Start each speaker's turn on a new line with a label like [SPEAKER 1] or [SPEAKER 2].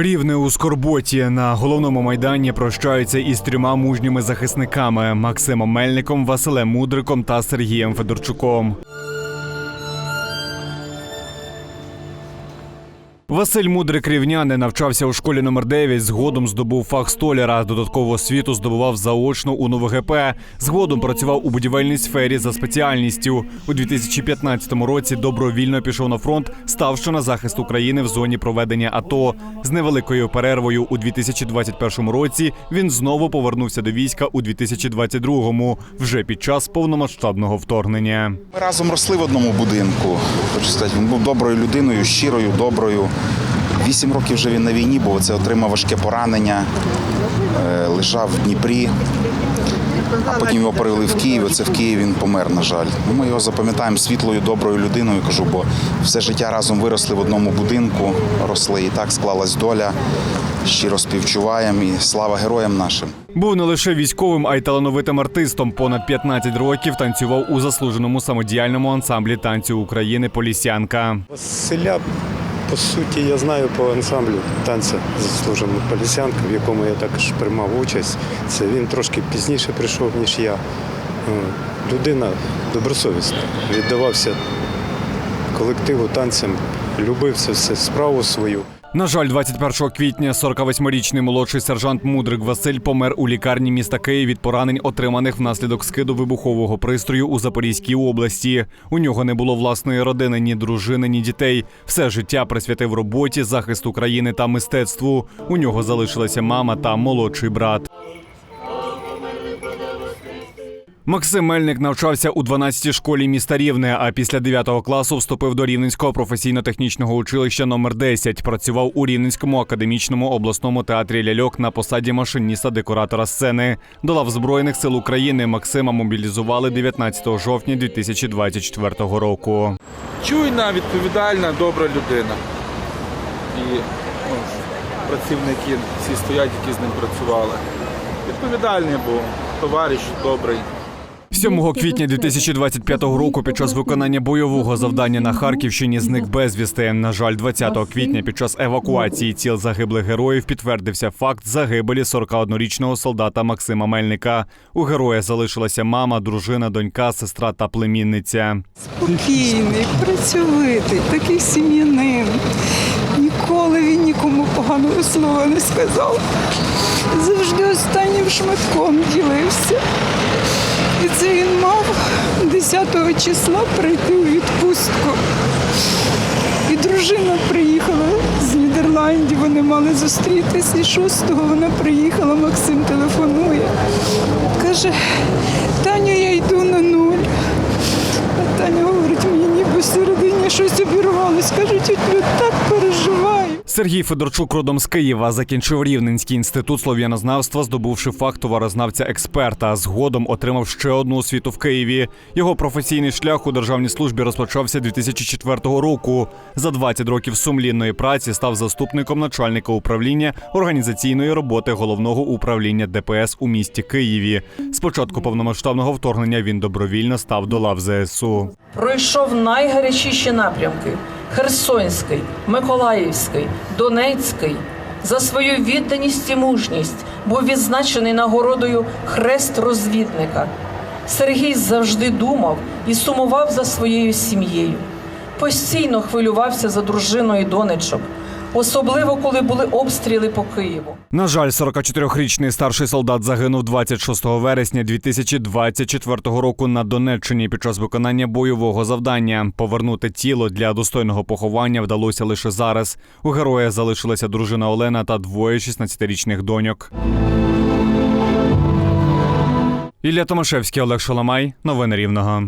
[SPEAKER 1] Рівне у Скорботі на головному майдані прощаються із трьома мужніми захисниками Максимом Мельником, Василем Мудриком та Сергієм Федорчуком. Василь Мудрик рівняни навчався у школі номер 9 Згодом здобув фах столяра. Додаткову освіту здобував заочно у НУВГП. Згодом працював у будівельній сфері за спеціальністю. У 2015 році добровільно пішов на фронт, ставши на захист України в зоні проведення АТО. З невеликою перервою у 2021 році він знову повернувся до війська у 2022-му, вже під час повномасштабного вторгнення.
[SPEAKER 2] Ми разом росли в одному будинку. Хочу сказати, він був доброю людиною, щирою, доброю. Вісім років вже він на війні, бо це отримав важке поранення, е, лежав в Дніпрі, а потім його перевели в Київ. Оце в Києві він помер, на жаль. Ми його запам'ятаємо світлою, доброю людиною, кажу, бо все життя разом виросли в одному будинку, росли і так склалась доля. Щиро співчуваємо і слава героям нашим.
[SPEAKER 1] Був не лише військовим, а й талановитим артистом. Понад 15 років танцював у заслуженому самодіяльному ансамблі танцю України Полісянка.
[SPEAKER 3] Василя, по суті, я знаю по ансамблю танця заслужена полісянка, в якому я також приймав участь. Це він трошки пізніше прийшов, ніж я. Е, Людина добросовісна, віддавався колективу танцям, любив це все справу свою.
[SPEAKER 1] На жаль, 21 квітня 48-річний молодший сержант Мудрик Василь помер у лікарні міста Київ від поранень, отриманих внаслідок скиду вибухового пристрою у Запорізькій області. У нього не було власної родини, ні дружини, ні дітей. Все життя присвятив роботі, захисту країни та мистецтву. У нього залишилася мама та молодший брат. Максим Мельник навчався у 12-й школі міста Рівне, а після 9 класу вступив до Рівненського професійно-технічного училища номер 10 Працював у Рівненському академічному обласному театрі ляльок на посаді машиніста декоратора сцени. До лав Збройних сил України Максима мобілізували 19 жовтня 2024 року.
[SPEAKER 4] чуйна, відповідальна, добра людина. І ну, працівники всі стоять, які з ним працювали. Відповідальний був, товариш добрий.
[SPEAKER 1] 7 квітня 2025 року під час виконання бойового завдання на Харківщині зник безвісти. На жаль, 20 квітня під час евакуації тіл загиблих героїв підтвердився факт загибелі 41-річного солдата Максима Мельника. У героя залишилася мама, дружина, донька, сестра та племінниця.
[SPEAKER 5] спокійний, працьовитий, такий сім'янин. Ніколи він нікому поганого слова не сказав. Завжди останнім шматком ділився. І це він мав 10 числа прийти у відпустку. І дружина приїхала з Нідерландів, вони мали зустрітися. І 6-го вона приїхала, Максим телефонує. Каже, Таню, я йду на нуль. А Таня говорить, мені ніби всередині щось обірвалось. Кажуть, тють так переживаю.
[SPEAKER 1] Сергій Федорчук родом з Києва закінчив Рівненський інститут слов'янознавства, здобувши фах товарознавця-експерта. Згодом отримав ще одну освіту в Києві. Його професійний шлях у державній службі розпочався 2004 року. За 20 років сумлінної праці став заступником начальника управління організаційної роботи головного управління ДПС у місті Києві. З початку повномасштабного вторгнення він добровільно став до лав ЗСУ.
[SPEAKER 6] пройшов найгарячіші напрямки: Херсонський, Миколаївський, Донецький. За свою відданість і мужність був відзначений нагородою хрест розвідника. Сергій завжди думав і сумував за своєю сім'єю. Постійно хвилювався за дружиною донечок, особливо коли були обстріли по Києву.
[SPEAKER 1] На жаль, 44-річний старший солдат загинув 26 вересня 2024 року на Донеччині під час виконання бойового завдання. Повернути тіло для достойного поховання вдалося лише зараз. У героя залишилася дружина Олена та двоє 16-річних доньок. Ілля Томашевський, Олег Шаламай. Новини Рівного.